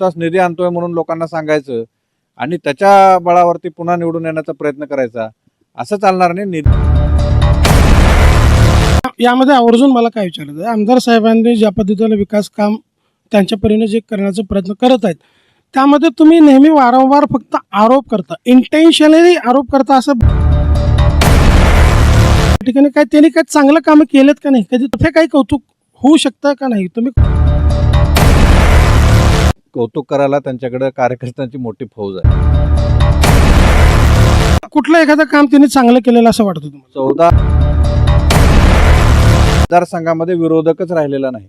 तास निधी आणतोय म्हणून लोकांना सांगायचं आणि त्याच्या बळावरती पुन्हा निवडून येण्याचा प्रयत्न करायचा असं चालणार नाही. निधी यामध्ये आवर्जून मला काय विचारायचं आहे? आमदार साहेबांनी ज्या पद्धतीने विकास काम त्यांच्या परीने जे करण्याचा प्रयत्न करत आहेत त्यामध्ये तुम्ही नेहमी वारंवार फक्त आरोप करता इंटेन्शनली आरोप करता असं त्या ठिकाणी काय त्यांनी काय चांगलं कामं केलेत का नाही? कधी तिथे काही कौतुक होऊ शकतं का नाही? तुम्ही कौतुक करायला त्यांच्याकडे कार्यकर्त्यांची मोठी फौज आहे. कुठलं एखादं काम त्यांनी चांगलं केलेलं असं वाटतं तुम्हाला? चौदा मतदारसंघामध्ये विरोधकच राहिलेला नाही.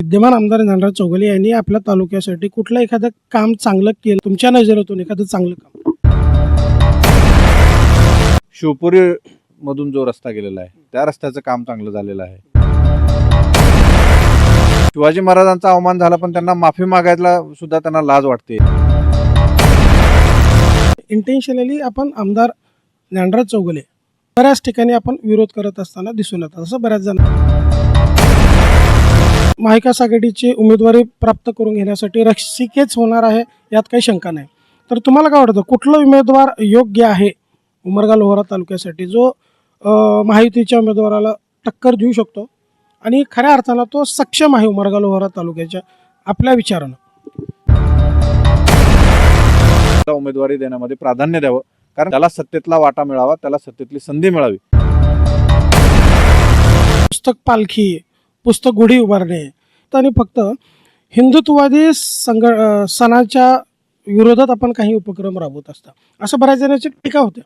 विद्यमान आमदार ज्ञानराज चौगले यांनी आपल्या तालुक्यासाठी कुठलं एखादं काम चांगलं केलं? तुमच्या नजरेतून एखादं चांगलं काम? शिवपुरी मधून जो रस्ता गेलेला आहे त्या रस्त्याचं काम चांगलं झालेलं आहे. शिवाजी महाराजांचा अवमान झाला पण त्यांना माफी मागायला सुद्धा त्यांना लाज वाटते. इंटेन्शनली आपण आमदार ज्ञानराज चौगले बऱ्याच ठिकाणी आपण विरोध करत असताना दिसून येतात. असं बऱ्याच जण महाविकास आघाडीची उमेदवारी प्राप्त करून घेण्यासाठी रक्षिकेच होणार आहे यात काही शंका नाही. तर तुम्हाला काय वाटतं कुठला उमेदवार योग्य आहे उमरगा लोहरा तालुक्यासाठी जो महायुतीच्या उमेदवाराला टक्कर देऊ शकतो? आणि खऱ्या अर्थानं तो सक्षम आहे उमरगा लोहारा तालुक्याच्या आपल्या विचारानं. त्याला उमेदवारी देण्यामध्ये प्राधान्य द्यावं कारण त्याला सत्तेतला वाटा मिळावा त्याला सत्तेतली संधी मिळावी. पुस्तक पालखी पुस्तक गुढी उभारणे आणि फक्त हिंदुत्ववादी संघ सणाच्या विरोधात आपण काही उपक्रम राबवत असता. असं बऱ्याच जणांची टीका होते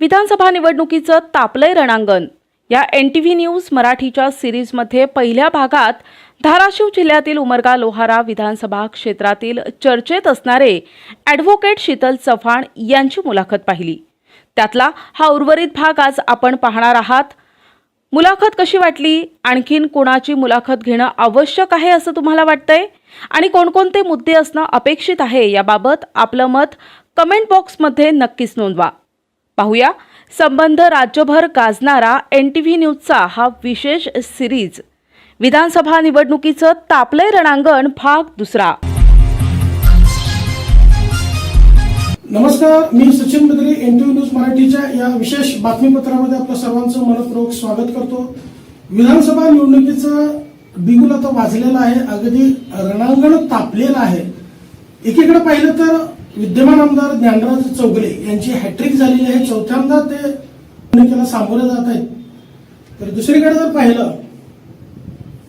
विधानसभा निवडणुकीचं तापलंय रणांगण. या एन टी व्ही न्यूज मराठीच्या सिरीजमध्ये पहिल्या भागात धाराशिव जिल्ह्यातील उमरगा लोहारा विधानसभा क्षेत्रातील चर्चेत असणारे ॲडव्होकेट शीतल चव्हाण यांची मुलाखत पाहिली. त्यातला हा उर्वरित भाग आज आपण पाहणार आहात. मुलाखत कशी वाटली? आणखीन कोणाची मुलाखत घेणं आवश्यक आहे असं तुम्हाला वाटतंय? आणि कोणकोणते मुद्दे असणं अपेक्षित आहे याबाबत आपलं मत कमेंट बॉक्समध्ये नक्कीच नोंदवा. पाहूया. संबंध राज्यभर गाजणारा एन टी व्ही न्यूजचा हा विशेष सिरीज. विधानसभा निवडणुकीचं तापलंय रणांगण भाग दुसरा. नमस्कार मी Sachin Badre N T news मराठीच्या या विशेष बातमीपत्रामध्ये आपलं सर्वांचं मनपूर्वक स्वागत करतो. विधानसभा निवडणुकीचं बिगुल आता वाजलेलं आहे. अगदी रणांगण तापलेलं आहे. एकीकडे पाहिलं तर विद्यमान आमदार ज्ञानराज चौगले यांची हॅट्रिक झालेली आहे. चौथ्यांदा ते निवडणुकीला सामोरे जात आहेत. तर दुसरीकडे जर पाहिलं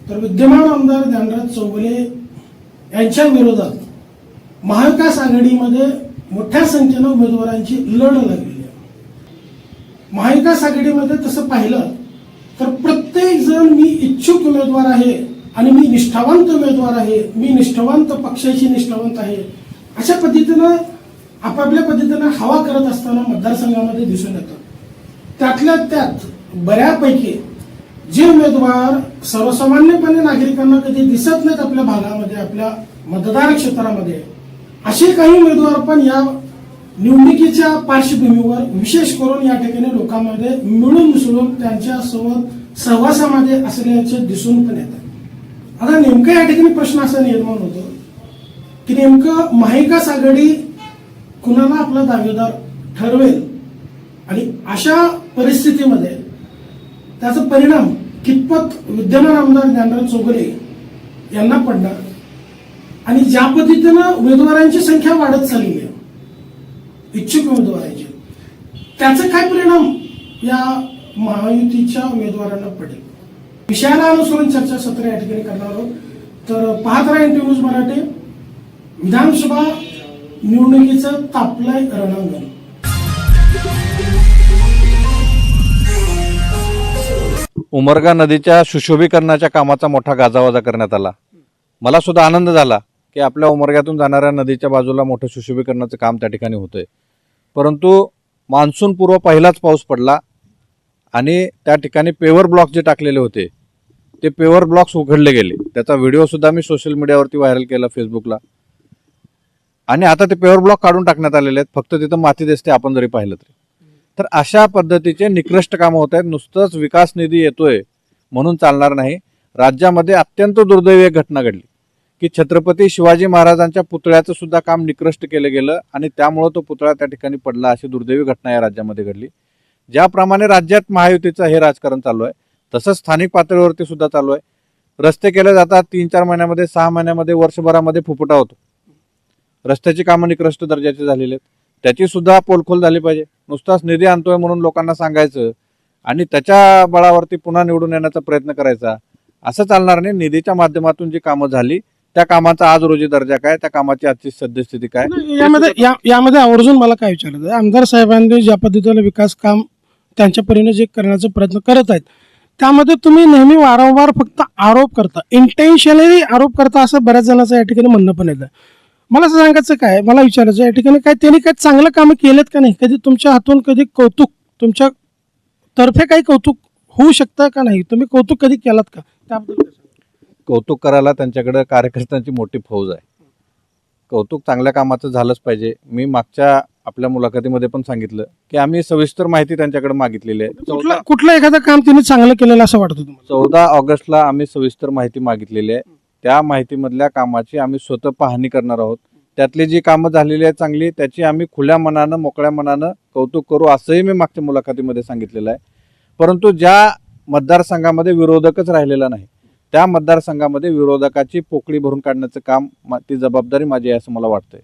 तर विद्यमान आमदार ज्ञानराज चौगले यांच्या विरोधात महाविकास आघाडीमध्ये मोठ्या संख्येनं उमेदवारांची लढ लागलेली आहे. महाविकास आघाडीमध्ये तसं पाहिलं तर प्रत्येक जण मी इच्छुक उमेदवार आहे आणि मी निष्ठावंत उमेदवार आहे. मी निष्ठावंत पक्षाची निष्ठावंत आहे. अशा पद्धतीनं आपापल्या पद्धतीनं हवा करत असताना मतदारसंघामध्ये दिसून येतं. त्यातल्या त्यात बऱ्यापैकी जे उमेदवार सर्वसामान्यपणे नागरिकांना कधी दिसत नाहीत आपल्या भागामध्ये आपल्या मतदार क्षेत्रामध्ये असे काही उमेदवार पण या निवडणुकीच्या पार्श्वभूमीवर विशेष करून या ठिकाणी लोकांमध्ये मिळून मिसळून त्यांच्यासोबत सहवासामध्ये असल्याचे दिसून पण येतात आता नेमकं या ठिकाणी प्रश्न असा निर्माण होतो की नेमकं महाविकास आघाडी कुणाला आपला दावेदार ठरवेल? आणि अशा परिस्थितीमध्ये त्याचा परिणाम कितपत विद्यमान आमदार ज्ञानराज चौगले यांना पडणार? आणि ज्या पद्धतीनं उमेदवारांची संख्या वाढत चालली आहे इच्छुक उमेदवारांची त्याचा काय परिणाम या महायुतीच्या उमेदवारांना पडेल? विषयाला अनुसरून चर्चासत्र या ठिकाणी करणार आहोत. तर पाहत राहा एन न्यूज मराठी. विधानसभा निवडणुकीचं तापलंय रणांगण. उमरगा नदीच्या सुशोभीकरणाच्या कामाचा मोठा गाजावाजा करण्यात आला. मला सुद्धा आनंद झाला की आपल्या उमरग्यातून जाणाऱ्या नदीच्या बाजूला मोठं सुशोभीकरणाचं काम त्या ठिकाणी होतंय. परंतु मान्सून पूर्व पहिलाच पाऊस पडला आणि त्या ठिकाणी पेवर ब्लॉक जे टाकलेले होते ते पेवर ब्लॉक्स उघडले गेले. त्याचा व्हिडिओसुद्धा मी सोशल मीडियावरती व्हायरल केला फेसबुकला. आणि आता ते पेवर ब्लॉक काढून टाकण्यात आलेले आहेत. फक्त तिथं माती दिसते आपण जरी पाहिलं तरी. तर अशा पद्धतीचे निकृष्ट कामं होत आहेत. नुसतंच विकास निधी येतोय म्हणून चालणार नाही. राज्यामध्ये अत्यंत दुर्दैवी एक घटना घडली की छत्रपती शिवाजी महाराजांच्या पुतळ्याचं सुद्धा काम निकृष्ट केलं गेलं आणि त्यामुळं तो पुतळा त्या ठिकाणी पडला. अशी दुर्दैवी घटना या राज्यामध्ये घडली. ज्याप्रमाणे राज्यात महायुतीचं हे राजकारण चालू आहे तसंच स्थानिक पातळीवरती सुद्धा चालू आहे. रस्ते केले जातात तीन चार महिन्यामध्ये सहा महिन्यामध्ये वर्षभरामध्ये फुफुटा होतो. रस्त्याची कामं निकृष्ट दर्जाचे झालेले आहेत. त्याची सुद्धा पोलखोल झाली पाहिजे. नुसताच निधी आणतोय म्हणून लोकांना सांगायचं आणि त्याच्या बळावरती पुन्हा निवडून येण्याचा प्रयत्न करायचा असं चालणार नाही. निधीच्या माध्यमातून जी कामं झाली त्या कामाचा आज रोजी दर्जा काय त्या कामाची आजची सद्यस्थिती काय? यामध्ये या- यामध्ये आवर्जून मला काय विचारायचं आमदार साहेबांनी ज्या पद्धतीने विकास काम त्यांच्या परीने जे करण्याचा प्रयत्न करत आहेत त्यामध्ये तुम्ही नेहमी वारंवार फक्त आरोप करता. इंटेन्शनली आरोप करता असं बऱ्याच जणांचं या ठिकाणी म्हणणं पण येतं. मला असं सांगायचं काय मला विचारायचं या ठिकाणी काय त्यांनी काय चांगलं कामं केलेत का नाही? कधी तुमच्या हातून कधी कौतुक तुमच्या तर्फे काही कौतुक होऊ शकतं का नाही? तुम्ही कौतुक कधी केलात का? त्याबद्दल? कौतुक करायला त्यांच्याकडे कार्यकर्त्यांची मोठी फौज आहे. कौतुक चांगल्या कामाचं झालंच पाहिजे. मी मागच्या आपल्या मुलाखतीमध्ये पण सांगितलं की आम्ही सविस्तर माहिती त्यांच्याकडे मागितलेली आहे. कुठलं कुठलं एखादं काम त्यांनी चांगलं केलेलं असं वाटतं तुम्हाला? चौदा ऑगस्टला आम्ही सविस्तर माहिती मागितलेली आहे. त्या माहितीमधल्या कामाची आम्ही स्वतः पाहणी करणार आहोत. त्यातली जी कामं झालेली आहेत चांगली त्याची आम्ही खुल्या मनानं मोकळ्या मनानं कौतुक करू असंही मी मागच्या मुलाखतीमध्ये सांगितलेलं आहे. परंतु ज्या मतदारसंघामध्ये विरोधकच राहिलेला नाही त्या मतदारसंघामध्ये विरोधकाची पोकळी भरून काढण्याचं काम मा- ती जबाबदारी माझी आहे असं मला वाटतंय.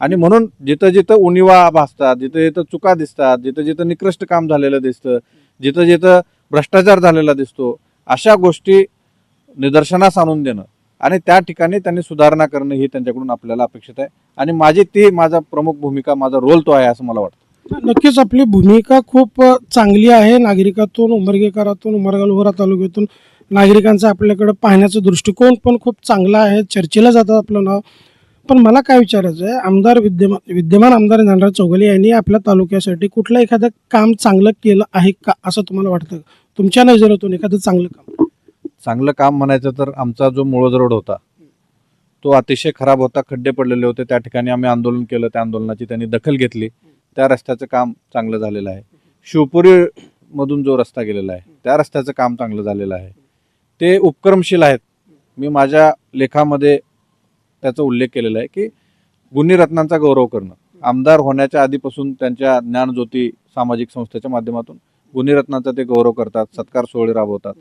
आणि म्हणून जिथं जिथं उणिवा भासतात जिथं जिथं चुका दिसतात जिथं जिथं निकृष्ट काम झालेलं दिसतं जिथं जिथं भ्रष्टाचार झालेला दिसतो अशा गोष्टी निदर्शनास आणून देणं आणि त्या ठिकाणी त्यांनी सुधारणा करणं ही त्यांच्याकडून आपल्याला अपेक्षित आहे. आणि माझी ती माझा प्रमुख भूमिका माझा रोल तो आहे असं मला वाटतं. नक्कीच आपली भूमिका खूप चांगली आहे. नागरिकातून उमरगेकरातून उमरगालोहरा तालुक्यातून नागरिकांचा आपल्याकडे पाहण्याचा दृष्टिकोन पण खूप चांगला आहे. चर्चेला जातं आपलं नाव. पण मला काय विचारायचं आहे आमदार विद्यमान विद्यमान आमदार ज्ञानराज चौगले यांनी आपल्या तालुक्यासाठी कुठलं एखादं काम चांगलं केलं आहे का असं तुम्हाला वाटतं? तुमच्या नजरेतून एखादं चांगलं काम. चांगलं काम म्हणायचं तर आमचा जो मुळज रोड होता तो अतिशय खराब होता. खड्डे पडलेले होते. त्या ठिकाणी आम्ही आंदोलन केलं. त्या आंदोलनाची त्यांनी दखल घेतली. त्या रस्त्याचं काम चांगलं झालेलं आहे. शिवपुरी मधून जो रस्ता गेलेला आहे त्या रस्त्याचं काम चांगलं झालेलं आहे. ते उपक्रमशील आहेत. मी माझ्या लेखामध्ये त्याचा उल्लेख केलेला आहे की गुन्हे रत्नांचा गौरव करणं. आमदार होण्याच्या आधीपासून त्यांच्या ज्ञानज्योती सामाजिक संस्थेच्या माध्यमातून गुन्हे रत्नांचा ते गौरव करतात. सत्कार सोहळे राबवतात.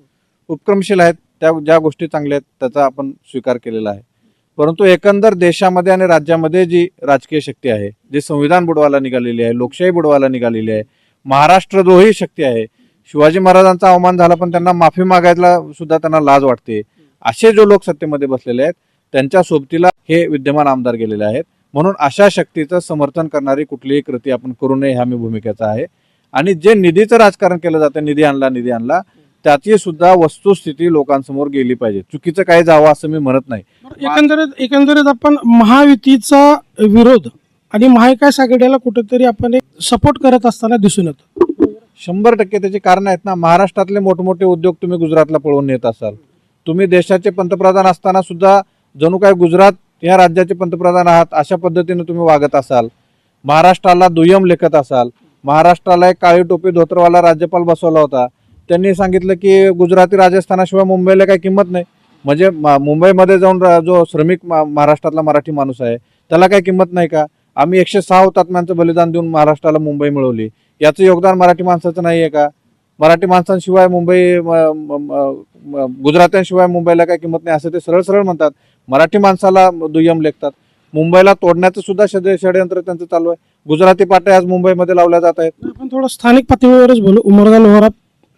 उपक्रमशील आहेत त्या ज्या गोष्टी चांगल्या आहेत त्याचा आपण स्वीकार केलेला आहे. परंतु एकंदर देशामध्ये आणि राज्यामध्ये जी राजकीय शक्ती आहे जी संविधान बुडवायला निघालेली आहे लोकशाही बुडवायला निघालेली आहे महाराष्ट्रद्रोही शक्ती आहे शिवाजी महाराजांचा अवमान झाला पण त्यांना माफी मागायला सुद्धा त्यांना लाज वाटते. असे जो लोक सत्तेमध्ये बसलेले आहेत त्यांच्या सोबतीला हे विद्यमान आमदार गेलेले आहेत. म्हणून अशा शक्तीचं समर्थन करणारी कुठलीही कृती आपण करू नये ह्या मी भूमिकेचा आहे. आणि जे निधीचं राजकारण केलं जातं निधी आणला निधी आणला त्याची सुद्धा वस्तुस्थिती लोकांसमोर गेली पाहिजे. चुकीचं काय जावं असं मी म्हणत नाही. एकंदरीत एकंदरीत आपण महायुतीचा विरोध आणि महाविकास आघाडीला कुठेतरी आपण एक सपोर्ट करत असताना दिसून येतो. शंभर टक्के त्याची कारण आहेत ना. महाराष्ट्रातले मोठमोठे उद्योग तुम्ही गुजरातला पळवून नेत असाल. तुम्ही देशाचे पंतप्रधान असताना सुद्धा जणू काय गुजरात या राज्याचे पंतप्रधान आहात अशा पद्धतीने तुम्ही वागत असाल. महाराष्ट्राला दुय्यम लेखत असाल. महाराष्ट्राला एक काळी टोपी धोतरवाला राज्यपाल बसवला होता. त्यांनी सांगितलं की गुजराती राजस्थानाशिवाय मुंबईला काही किंमत नाही. म्हणजे मुंबईमध्ये जाऊन रा- जो श्रमिक मा- महाराष्ट्रातला मराठी माणूस आहे त्याला काही किंमत नाही का? आम्ही एकशे सहा हुतात्म्यांचं बलिदान देऊन महाराष्ट्राला मुंबई मिळवली. याचं योगदान मराठी माणसाचं नाही आहे का? मराठी माणसांशिवाय मुंबई गुजरात्यांशिवाय मुंबईला काही किंमत नाही असं ते सरळ सरळ म्हणतात. मराठी माणसाला दुय्यम लेखतात. मुंबईला तोडण्याचं सुद्धा षड- षडयंत्र त्यांचं चालू आहे. गुजराती पाट्या आज मुंबईमध्ये लावल्या जात आहेत. आपण थोडं स्थानिक पातळीवरच बोलू. उमरगा लोहरा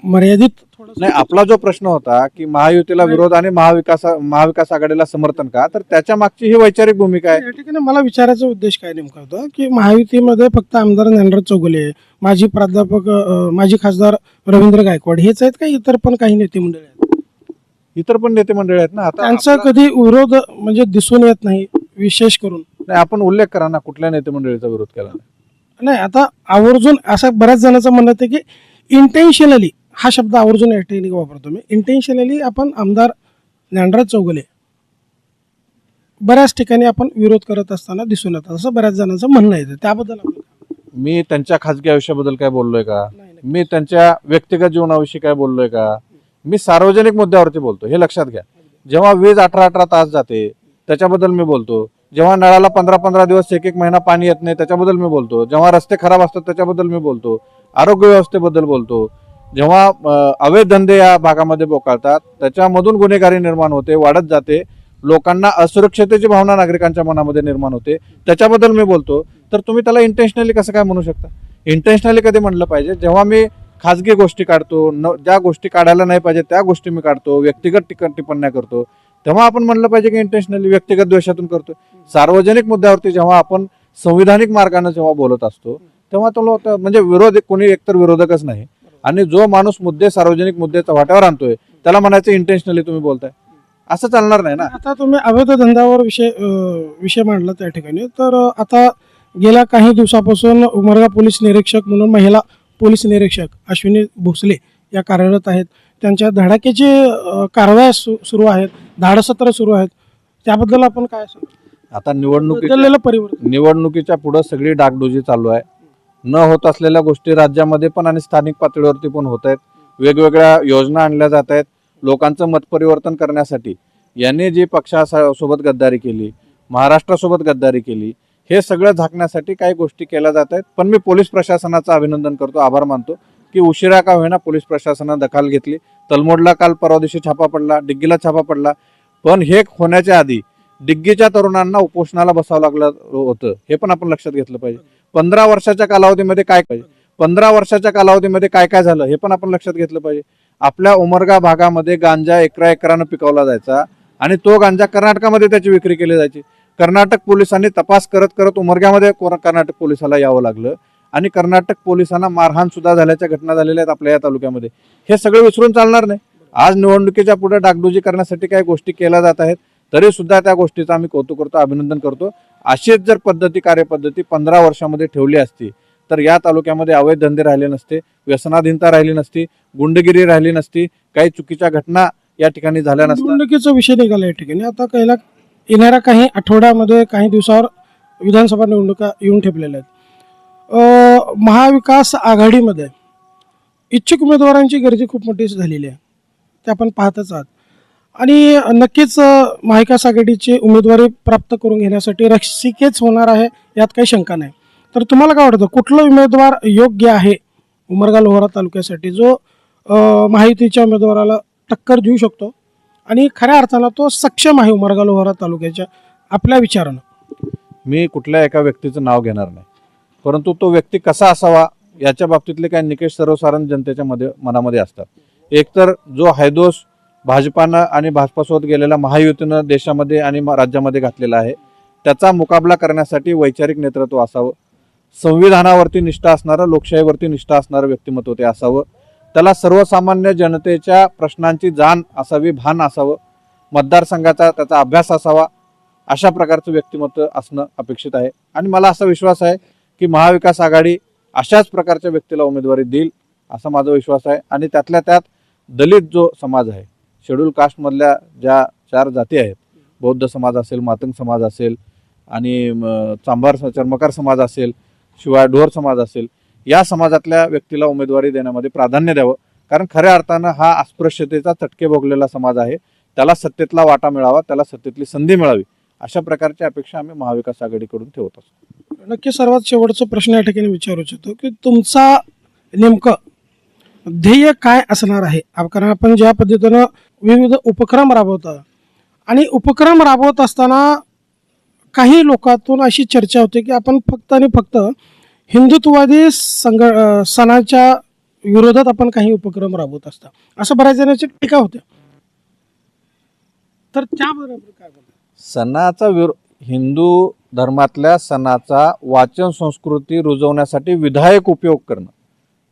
मर्यादित नाही आपला जो प्रश्न होता की महायुतीला विरोध आणि महाविकास महाविकास आघाडीला समर्थन का? तर त्याच्या मागची ही वैचारिक भूमिका आहे. या ठिकाणी मला विचारायचा उद्देश काय नेमका होता की महायुतीमध्ये फक्त आमदार ज्ञानराज चौगुले माजी प्राध्यापक अ, माजी खासदार रवींद्र गायकवाड हेच आहेत का इतर पण काही नेते मंडळी आहेत? इतर पण नेते मंडळी आहेत ना? आता त्यांचा कधी विरोध म्हणजे दिसून येत नाही विशेष करून. नाही, आपण उल्लेख करा ना कुठल्या नेते मंडळीचा विरोध केला नाही. नाही आता आवर्जून असं बऱ्याच जणांचं म्हणणं आहे की इंटेन्शनली हा शब्द आवर्जून या ठिकाणी वापरतो मी. इंटेन्शनली आपण आमदार ज्ञानराज चौगुले बऱ्याच ठिकाणी आपण विरोध करत असताना दिसून येतात. असं बऱ्याच जणांचं म्हणणं येतं. त्याबद्दल मी त्यांच्या खाजगी आयुष्याबद्दल काय बोललोय का. मी त्यांच्या व्यक्तिगत जीवनाविषयी काय बोललोय का? मी सार्वजनिक मुद्द्यावरती बोलतो. हे लक्षात घ्या. जेव्हा वीज अठरा अठरा तास जाते त्याच्याबद्दल मी बोलतो. जेव्हा नळाला पंधरा पंधरा दिवस एक एक महिना पाणी येत नाही त्याच्याबद्दल मी बोलतो. जेव्हा रस्ते खराब असतात त्याच्याबद्दल मी बोलतो. आरोग्य व्यवस्थेबद्दल बोलतो. जेव्हा अवैध धंदे या भागामध्ये बोकाळतात त्याच्यामधून गुन्हेगारी निर्माण होते वाढत जाते लोकांना असुरक्षतेची भावना नागरिकांच्या मनामध्ये निर्माण होते त्याच्याबद्दल मी बोलतो. तर तुम्ही त्याला इंटेन्शनली कसं काय म्हणू शकता? इंटेन्शनली कधी म्हणलं पाहिजे? जेव्हा मी खाजगी गोष्टी काढतो न ज्या गोष्टी काढायला नाही पाहिजे त्या गोष्टी मी काढतो व्यक्तिगत टिक टिप्पण्या करतो तेव्हा आपण म्हणलं पाहिजे की इंटेन्शनली व्यक्तिगत द्वेषातून करतो सार्वजनिक मुद्द्यावरती जेव्हा आपण संविधानिक मार्गाने जेव्हा बोलत असतो तेव्हा तो म्हणजे विरोध कोणी एकतर विरोधकच नाही आणि जो माणूस मुद्दे सार्वजनिक मुद्दे वाट्यावर आणतोय त्याला म्हणायचं इंटेन्शनली तुम्ही बोलताय. असं चालणार नाही ना? आता तुम्ही अवैध धंद्यावर विषय विषय मांडला त्या ठिकाणी. तर आता गेल्या काही दिवसापासून उमरगा पोलीस निरीक्षक म्हणून महिला पोलीस निरीक्षक अश्विनी भोसले या कार्यरत आहेत. त्यांच्या धडाक्याची कारवाया सुरू आहेत धाडसत्र सुरू आहेत. त्याबद्दल आपण काय सांगू? आता निवडणुकी परिवर्तन. निवडणुकीच्या पुढे सगळी डागडुजी चालू आहे. न होत असलेल्या गोष्टी राज्यामध्ये पण आणि स्थानिक पातळीवरती पण होत आहेत. वेगवेगळ्या योजना आणल्या जात आहेत. लोकांचं मतपरिवर्तन करण्यासाठी यांनी जी पक्षासोबत गद्दारी केली महाराष्ट्रासोबत गद्दारी केली हे सगळं झाकण्यासाठी काही गोष्टी केल्या जात आहेत. पण मी पोलीस प्रशासनाचं अभिनंदन करतो आभार मानतो की उशिरा का होईना पोलीस प्रशासनानं दखल घेतली. तलमोडला काल परवा दिवशी छापा पडला डिग्गीला छापा पडला. पण हे होण्याच्या आधी डिग्गीच्या तरुणांना उपोषणाला बसावं लागलं होतं. हे पण आपण लक्षात घेतलं पाहिजे. पंधरा वर्षाच्या कालावधीमध्ये काय पाहिजे? पंधरा वर्षाच्या कालावधीमध्ये काय काय झालं? हे पण आपण लक्षात घेतलं पाहिजे. आपल्या उमरगा भागामध्ये गांजा एकरा एकरानं पिकवला जायचा आणि तो गांजा कर्नाटकामध्ये त्याची विक्री केली जायची. कर्नाटक पोलिसांनी तपास करत करत उमरग्यामध्ये कोर- कर्नाटक पोलिसाला यावं लागलं आणि कर्नाटक पोलिसांना मारहाण सुद्धा झाल्याच्या घटना झालेल्या आहेत आपल्या या तालुक्यामध्ये. हे सगळं विसरून चालणार नाही. आज निवडणुकीच्या पुढे डागडुजी करण्यासाठी काही गोष्टी केल्या जात आहेत तरी सुद्धा त्या गोष्टीचं आम्ही कौतुक करतो अभिनंदन करतो. अशीच जर पद्धती कार्यपद्धती पंधरा वर्षामध्ये ठेवली असती तर या तालुक्यामध्ये अवैध धंदे राहिले नसते व्यसनाधीनता राहिली नसती गुंडगिरी राहिली नसती काही चुकीच्या घटना या ठिकाणी झाल्या नसतात. निवडणुकीचा विषय निघाला या ठिकाणी. आता काहीला येणाऱ्या काही आठवड्यामध्ये काही दिवसावर विधानसभा निवडणुका येऊन ठेपलेल्या आहेत. महाविकास आघाडीमध्ये इच्छुक उमेदवारांची गर्दी खूप मोठी झालेली आहे. ते आपण पाहतच आहात. आणि नक्कीच अं, महाविकास आघाडीची उमेदवारी प्राप्त करून घेण्यासाठी रसिकेच होणार आहे यात काही शंका नाही. तर तुम्हाला काय वाटतं कुठला उमेदवार योग्य आहे उमरगा लोहरा तालुक्यासाठी जो माहितीच्या उमेदवाराला टक्कर देऊ शकतो? आणि खऱ्या अर्थानं तो सक्षम आहे उमरगा लोहरा तालुक्याच्या आपल्या विचारानं. मी कुठल्या एका व्यक्तीचं नाव घेणार नाही. परंतु तो व्यक्ती कसा असावा याच्या बाबतीतले काही निकष सर्वसाधारण जनतेच्या मध्ये मनामध्ये असतात. एकतर जो हायदोस भाजपानं आणि भाजपासोबत गेलेल्या महायुतीनं देशामध्ये आणि म- राज्यामध्ये घातलेला आहे. त्याचा मुकाबला करण्यासाठी वैचारिक नेतृत्व असावं. संविधानावरती निष्ठा असणारं लोकशाहीवरती निष्ठा असणारं व्यक्तिमत्व ते असावं. त्याला सर्वसामान्य जनतेच्या प्रश्नांची जाण असावी भान असावं. मतदारसंघाचा त्याचा अभ्यास असावा. अशा प्रकारचं व्यक्तिमत्व असणं अपेक्षित आहे. आणि मला असा विश्वास आहे की महाविकास आघाडी अशाच प्रकारच्या व्यक्तीला उमेदवारी देईल असा माझा विश्वास आहे. आणि त्यातल्या त्यात दलित जो समाज आहे शेड्यूल कास्टमधल्या ज्या चार जाती आहेत बौद्ध समाज असेल मातंग समाज असेल आणि चांभार स- चर्मकार समाज असेल शिवाय ढोर समाज असेल या समाजातल्या व्यक्तीला उमेदवारी देण्यामध्ये प्राधान्य द्यावं. कारण खऱ्या अर्थानं हा अस्पृश्यतेचा चटके भोगलेला समाज आहे. त्याला सत्तेतला वाटा मिळावा त्याला सत्तेतली संधी मिळावी अशा प्रकारची अपेक्षा आम्ही महाविकास आघाडीकडून ठेवत असतो. नक्की सर्वात शेवटचा प्रश्न या ठिकाणी विचारू इच्छितो की तुमचा नेमकं ध्येय काय असणार आहे? कारण आपण ज्या पद्धतीनं विविध उपक्रम राबवता आणि उपक्रम राबवत असताना काही लोकातून अशी चर्चा होते की आपण फक्त आणि फक्त हिंदुत्ववादी संघ सणाच्या विरोधात आपण काही उपक्रम राबवत असता. असं बऱ्याच जणांची टीका होते. तर त्याबरोबर काय सणाचा विरो हिंदू धर्मातल्या सणाचा वाचन संस्कृती रुजवण्यासाठी विधायक उपयोग करणं.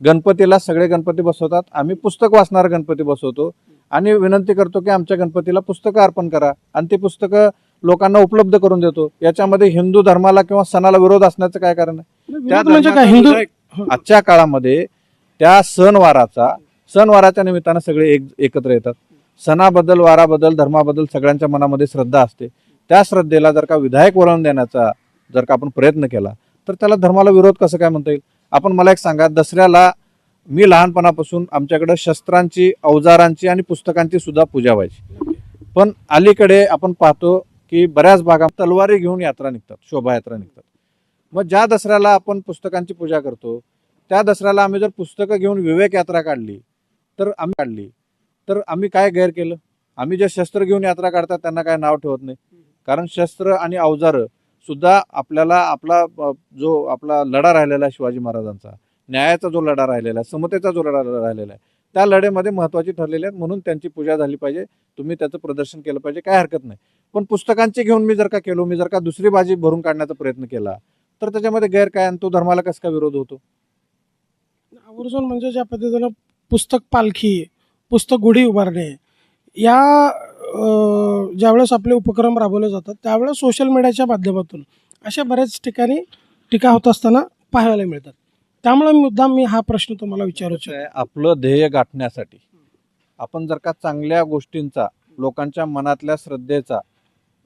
गणपतीला सगळे गणपती बसवतात. आम्ही पुस्तक वाचणारा गणपती बसवतो. आणि विनंती करतो की आमच्या गणपतीला पुस्तकं अर्पण करा. आणि ती पुस्तकं लोकांना उपलब्ध करून देतो. याच्यामध्ये हिंदू धर्माला किंवा सणाला विरोध असण्याचं काय कारण आहे? म्हणजे विधायक- आजच्या काळामध्ये त्या सणवाराचा सणवाराच्या निमित्तानं सगळे एक एकत्र येतात. सणाबद्दल वाराबद्दल धर्माबद्दल सगळ्यांच्या मनामध्ये श्रद्धा असते. त्या श्रद्धेला जर का विधायक वळण देण्याचा जर का आपण प्रयत्न केला तर त्याला धर्माला विरोध कसं काय म्हणता येईल? आपण मला एक सांगा दसऱ्याला मी लहानपणापासून आमच्याकडे शस्त्रांची अवजारांची आणि पुस्तकांची सुद्धा पूजा व्हायची. पण अलीकडे आपण पाहतो की बऱ्याच भागात तलवारी घेऊन यात्रा निघतात शोभायात्रा निघतात. मग ज्या दसऱ्याला आपण पुस्तकांची पूजा करतो त्या दसऱ्याला आम्ही जर पुस्तकं घेऊन विवेक यात्रा काढली तर आम्ही काढली. तर आम्ही काय गैर केलं? आम्ही जे शस्त्र घेऊन यात्रा काढतात त्यांना काय नाव ठेवत नाही. कारण शस्त्र आणि अवजारं सुद्धा आपल्याला आपला जो आपला लढा राहिलेला आहे शिवाजी महाराजांचा न्यायाचा जो लढा राहिलेला आहे समतेचा जो लढा राहिलेला आहे त्या लढ्यामध्ये महत्त्वाची ठरलेली आहेत म्हणून त्यांची पूजा झाली पाहिजे तुम्ही त्याचं प्रदर्शन केलं पाहिजे काय हरकत नाही. पण पुस्तकांची घेऊन मी जर का केलो मी जर का दुसरी बाजी भरून काढण्याचा प्रयत्न केला तर त्याच्यामध्ये गैर काय आणि तो धर्माला कसा का विरोध होतो? आवर्जून म्हणजे ज्या पद्धतीनं पुस्तक पालखी पुस्तक गुढी उभारणे या ज्यावेळेस आपले उपक्रम राबवले जातात त्यावेळेस सोशल मीडियाच्या माध्यमातून अशा बऱ्याच ठिकाणी टीका होत असताना पाहायला मिळतात. त्यामुळे मुद्दाम मी हा प्रश्न तुम्हाला विचारू आहे, आपलं ध्येय गाठण्यासाठी आपण जर का चांगल्या गोष्टींचा लोकांच्या मनातल्या श्रद्धेचा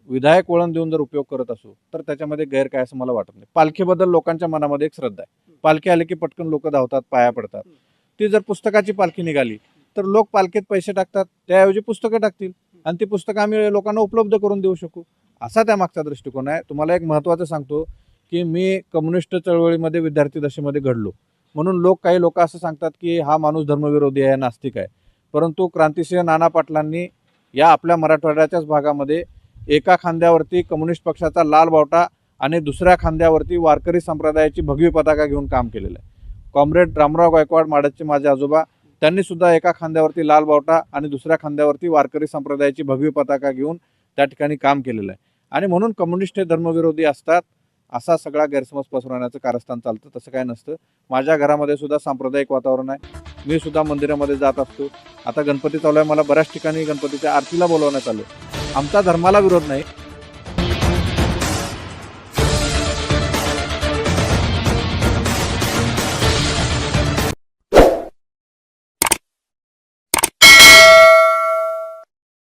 विधायक वळण देऊन जर उपयोग करत असू तर त्याच्यामध्ये गैर काय असं मला वाटत नाही. पालखीबद्दल लोकांच्या मनामध्ये एक श्रद्धा आहे. पालखी आली की पटकन लोक धावतात पाया पडतात. ती जर पुस्तकाची पालखी निघाली तर लोक पालखीत पैसे टाकतात. त्याऐवजी पुस्तकं टाकतील. आणि ती पुस्तकं आम्ही लोकांना उपलब्ध करून देऊ शकू. असा त्यामागचा दृष्टिकोन आहे. तुम्हाला एक महत्त्वाचं सांगतो की मी कम्युनिस्ट चळवळीमध्ये विद्यार्थी दशेमध्ये घडलो. म्हणून लोक काही लोक असं सांगतात की हा माणूस धर्मविरोधी आहे नास्तिक आहे. परंतु क्रांतिसिंह नाना पाटलांनी या आपल्या मराठवाड्याच्याच भागामध्ये एका खांद्यावरती कम्युनिस्ट पक्षाचा लाल बावटा आणि दुसऱ्या खांद्यावरती वारकरी संप्रदायाची भगवी पताका घेऊन काम केलेलं आहे. कॉम्रेड रामराव गायकवाड माडदचे माझे आजोबा त्यांनी सुद्धा एका खांद्यावरती लाल बावटा आणि दुसऱ्या खांद्यावरती वारकरी संप्रदायाची भगवी पताका घेऊन त्या ठिकाणी काम केलेलं आहे. आणि म्हणून कम्युनिस्ट हे धर्मविरोधी असतात असा सगळा गैरसमज पसरवण्याचं कारस्थान चालतं तसं काय नसतं. माझ्या घरामध्ये सुद्धा सांप्रदायिक वातावरण आहे. मी सुद्धा मंदिरामध्ये जात असतो. आता गणपती चालू आहे मला बऱ्याच ठिकाणी गणपतीच्या आरतीला बोलवण्यात आलं. आमचा धर्माला विरोध नाही.